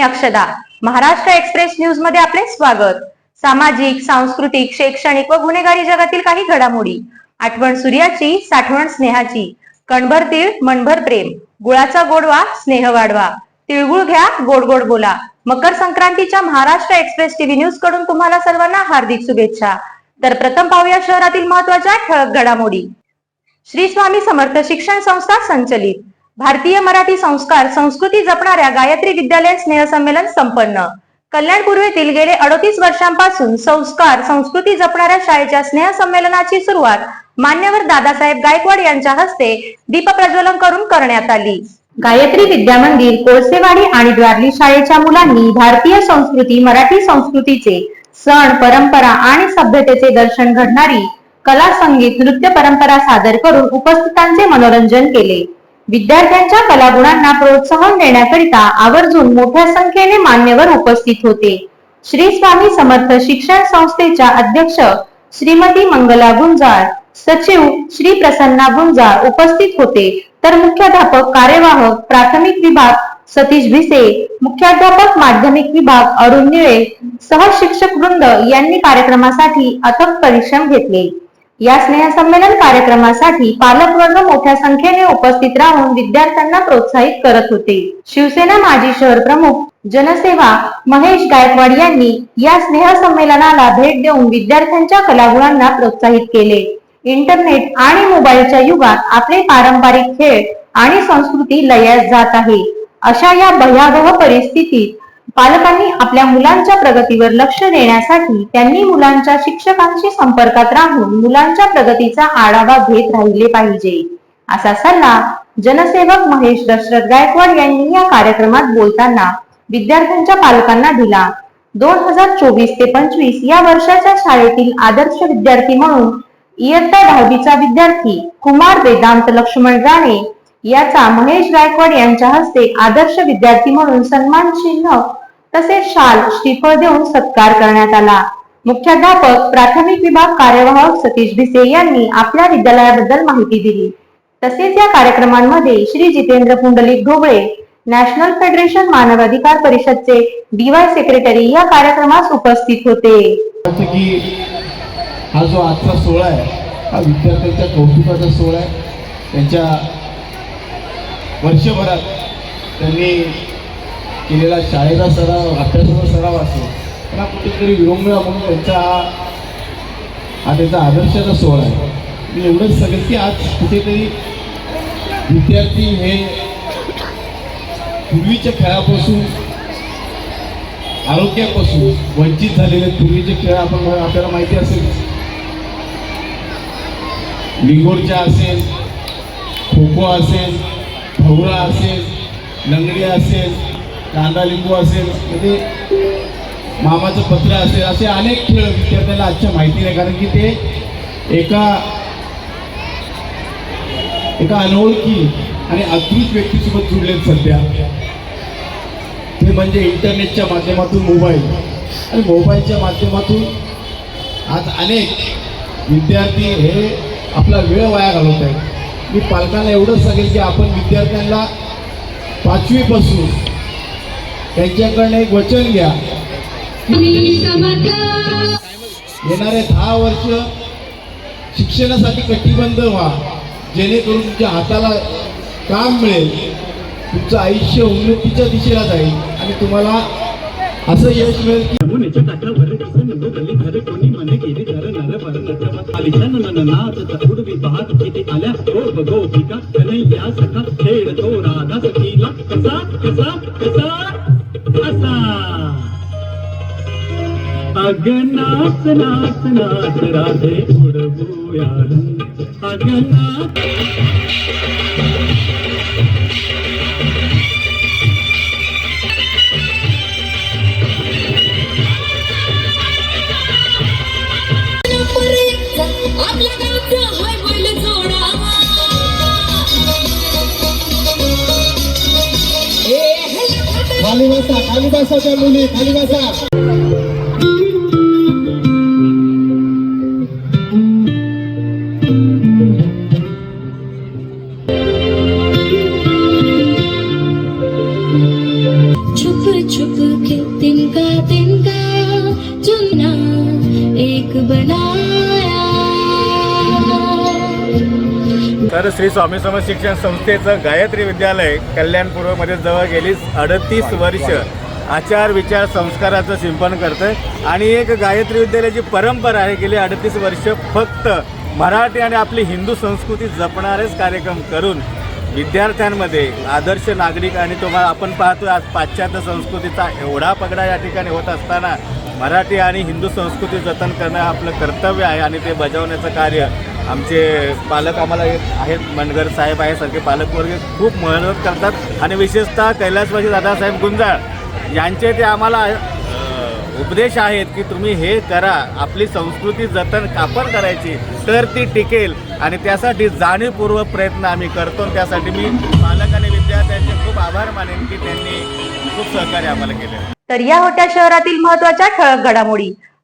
मी अक्षदा. महाराष्ट्र एक्सप्रेस न्यूजमध्ये आपले स्वागत. सामाजिक सांस्कृतिक शैक्षणिक व गुन्हेगारी जगातील काही घडामोडी. आठवण सूर्याची साठवण स्नेहाची. कणभर तीळ मनभर प्रेम. गुळाचा गोडवा स्नेह वाढवा. तिळगुळ घ्या गोड गोड बोला. मकर संक्रांतीच्या महाराष्ट्र एक्सप्रेस टीव्ही न्यूजकडून तुम्हाला सर्वांना हार्दिक शुभेच्छा. तर प्रथम पाहूया शहरातील महत्त्वाच्या ठळक घडामोडी. श्री स्वामी समर्थ शिक्षण संस्था संचलित. भारतीय मराठी संस्कार संस्कृती जपणाऱ्या गायत्री विद्यालय स्नेहसंमेलन संपन्न. कल्याण पूर्वेतील गेले अडतीस वर्षांपासून संस्कार संस्कृती जपणाऱ्या शाळेच्या स्नेहसंमेलनाची सुरुवात मान्यवर दादासाहेब गायकवाड यांच्या हस्ते दीप प्रज्वलन करून करण्यात आली. गायत्री विद्या मंदिर कोळसेवाडी आणि द्वारली शाळेच्या मुलांनी भारतीय संस्कृती मराठी संस्कृतीचे सण परंपरा आणि सभ्यतेचे दर्शन घडणारी कला संगीत नृत्य परंपरा सादर करून उपस्थितांचे मनोरंजन केले. विद्यार्थ्यांच्या कलागुणांना प्रोत्साहन देण्याकरिता आवर्जून मोठ्या संख्येने मान्यवर उपस्थित होते. श्री स्वामी समर्थ शिक्षण संस्थेच्या अध्यक्ष श्रीमती मंगला गुंजाळ सचिव श्री प्रसन्ना गुंजाळ उपस्थित होते. तर मुख्याध्यापक कार्यवाहक प्राथमिक विभाग सतीश भिसे मुख्याध्यापक माध्यमिक विभाग अरुण निळे सहशिक्षक वृंद यांनी कार्यक्रमासाठी अथक परिश्रम घेतले. या स्नेहसंमेलन कार्यक्रमासाठी पालक वर्ग मोठ्या संख्येने उपस्थित राहून विद्यार्थ्यांना प्रोत्साहित करत होते. शिवसेना माजी शहर प्रमुख जनसेवा महेश गायकवाड यांनी या स्नेहसंमेलनाला भेट देऊन विद्यार्थ्यांच्या कलागुणांना प्रोत्साहित केले. इंटरनेट आणि मोबाईलच्या युगात आपले पारंपरिक खेळ आणि संस्कृती लयास जात आहे. अशा या भयावह परिस्थितीत पालकांनी आपल्या मुलांच्या प्रगतीवर लक्ष देण्यासाठी त्यांनी मुलांच्या शिक्षकांशी संपर्कात राहून मुलांच्या प्रगतीचा आढावा घेत राहिले पाहिजे. असा सल्ला जनसेवक महेश दशरथ गायकवाड यांनी या कार्यक्रमात बोलताना विद्यार्थ्यांच्या पालकांना दिला. दोन हजार चोवीस ते पंचवीस या वर्षाच्या शाळेतील आदर्श विद्यार्थी म्हणून इयत्ता दहावीचा विद्यार्थी कुमार वेदांत लक्ष्मण राणे याचा महेश गायकवाड यांच्या हस्ते आदर्श विद्यार्थी म्हणून सन्मान चिन्ह तसेच शाल श्रीफळ देऊन सत्कार करण्यात आला. मुख्याध्यापक प्राथमिक विभाग कार्यवाहक सतीश भिसे यांनी आपल्या विद्यालयाबद्दल माहिती दिली. तसेच या कार्यक्रमांमध्ये श्री जितेंद्र पुंडलिक ढोबळे नॅशनल फेडरेशन मानवाधिकार परिषदचे डीवाय सेक्रेटरी या कार्यक्रमास उपस्थित होते. की हा जो आजचा सोहळा आहे हा विद्यार्थ्यांच्या कौतुकाचा सोहळा आहे. त्यांच्या वर्षभरात त्यांनी केलेला शाळेचा सराव अभ्यासाचा सराव असो पण कुठेतरी विरंगुळा म्हणून त्यांचा हा हा त्यांचा आदर्शाचा सोहळा आहे. मी एवढंच सांगेल की आज कुठेतरी विद्यार्थी हे पूर्वीच्या खेळापासून आरोग्यापासून वंचित झालेले पूर्वीचे खेळ आपण आपल्याला माहिती असेल. लिंगोरच्या असेल खो खो असेल भवरा असेल लंगडी असेल कांदा लिंबू असेल म्हणजे मामाचं पत्र असेल असे अनेक खेळ विद्यार्थ्यांना आजच्या माहिती नाही कारण की ते एका एका अनोळखी आणि अदृत व्यक्तीसोबत जुळलेत सध्या. ते म्हणजे इंटरनेटच्या माध्यमातून मोबाईल. आणि मोबाईलच्या माध्यमातून आज अनेक विद्यार्थी हे आपला वेळ वाया घालवत आहेत मी पालकांना एवढंच सांगेल की आपण विद्यार्थ्यांना पाचवीपासून त्यांच्याकडनं एक वचन घ्या. येणारे दहा वर्ष शिक्षणासाठी कटिबंध व्हा. जेणेकरून तुमच्या हाताला काम मिळेल. तुमचं आयुष्य उन्नतीच्या दिशेला जाईल. आणि तुम्हाला असं यश मिळेल की यमुनेच्या काठावर दिसन अग नाच नाच नाच राधे उडबूया अग नाच आपल्या गावचा हाय बैल जोडा खाली बसा खाली बसा त्या मुली खाली बसा. तर श्री स्वामी समर्थ शिक्षण संस्थेचं गायत्री विद्यालय कल्याणपूर्वमध्ये जवळ गेली अडतीस वर्ष. आचार विचार संस्काराचं सिंपन करतं आणि एक गायत्री विद्यालयाची परंपरा आहे गेली अडतीस वर्ष फक्त मराठी आणि आपली हिंदू संस्कृती जपणारेच कार्यक्रम करून विद्यार्थ्यांमध्ये आदर्श नागरिक आणि तुम्हाला आपण पाहतो आज पाश्चात्य संस्कृतीचा एवढा पगडा या ठिकाणी होत असताना मराठी आणि हिंदू संस्कृती जतन करणं आपलं कर्तव्य आहे आणि ते बजावण्याचं कार्य आमचे पालक आम्हाला आहेत मनगर साहेब आहे सारखे पालकवर्ग खूप मेहनत करतात. आणि विशेषतः कैलासवासी दादासाहेब गुंजाळ यांचे ते आम्हाला उपदेश आहेत की तुम्ही हे करा. आपली संस्कृती जतन कापड करायची तर ती टिकेल. आणि त्यासाठी जाणीवपूर्वक प्रयत्न आम्ही करतो. त्यासाठी मी पालक आणि विद्यार्थ्यांचे खूप आभार मानेन की त्यांनी खूप सहकार्य आम्हाला केले तर या होत्या शहरातील महत्त्वाच्या ठळक घडामोडी.